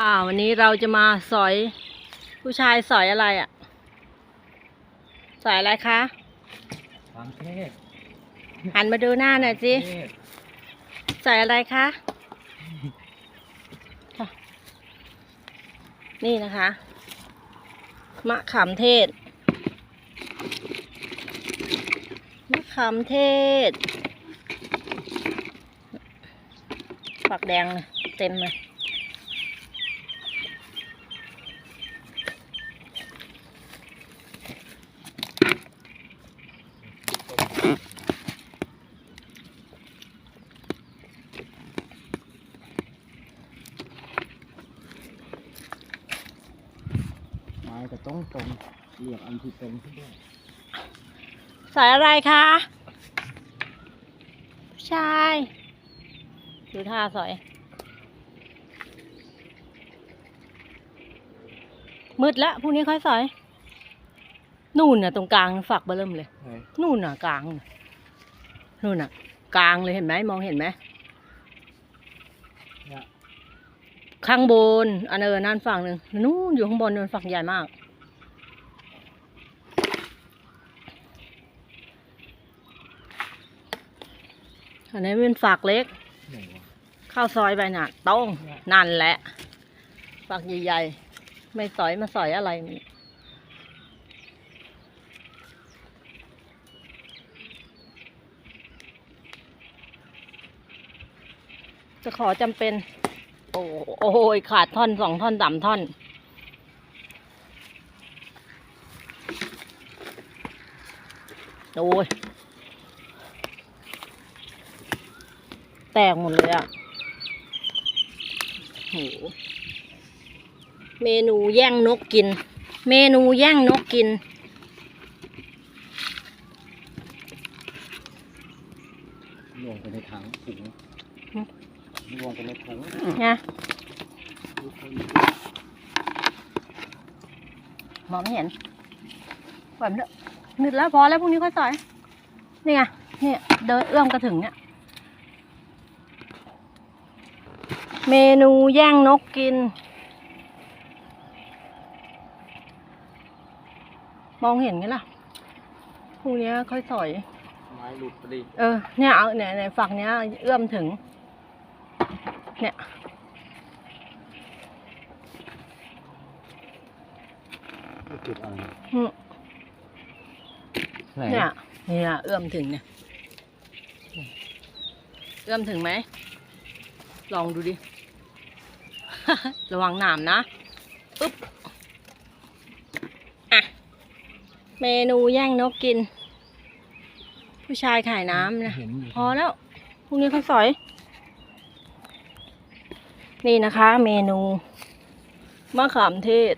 อ่าวันนี้เราจะมาสอย ผู้ชายสอยอะไรอะ่ะ สอยอะไรคะความเทศหันมาดูหน้าหน่อยสิเทศสอยอะไรคะค่ะนี่นะคะ มะขามเทศ มะขามเทศ ฝักแดงเลยเต็มเลย ไม้ก็ต้องตรงเรียกอันที่ตรงขึ้นด้วยสายอะไรคะผู้ชายดูท่าสอย มืดแล้วพรุ่งนี้ค่อยสอย นู่นน่ะตรงกลางฝักเบอร์เริ่มเลยเฮ้ยนู่นน่ะกลางน่ะนู่นน่ะ กลางเลยเห็นไหมมองเห็นไหม เนี่ย ข้างบน อันเออนั่นฝั่งหนึ่งนู่นอยู่ข้างบนนู่นฝักใหญ่มาก อันนี้เป็นฝักเล็ก เข้าซอยไปน่ะต้องนั่นแหละฝักใหญ่ๆ ไม่สอยมาสอยอะไรมันจะขอจำเป็น โอ้โอ้ยขาดท่อนสองท่อนสามท่อน โอ้ย แตกหมดเลยอะโหเมนูแย่งนกกิน เมนูแย่งนกกินลงไปในถังถุง อืมลงไปในถุงนะทุกคนมองไม่เห็นปล่อยมันเถอะนึดแล้วพอแล้วพรุ่งนี้ค่อยสอย นี่ไงเนี่ยเดินเอื้อมกระถึงเนี่ย เมนูแย่งนกกิน มองเห็นไงล่ะพรุ่งนี้ค่อยสอย ไม้หลุดพอดีเออ เนี่ยเอาเนี่ยในฝั่งเนี้ยเอื้อมถึง เนี่ยจุดอะไรอืมไหนเนี่ยเนี่ยเอื้อมถึงเนี่ย เอื้อมถึงไหม ลองดูดิ ระวังหนามนะปึ๊บอะ เมนูแย่งนกกิน ผู้ชายขายน้ำนะเห็นอยู่พอแล้วพรุ่งนี้เขาสอย นี่นะคะ เมนูมะขามเทศ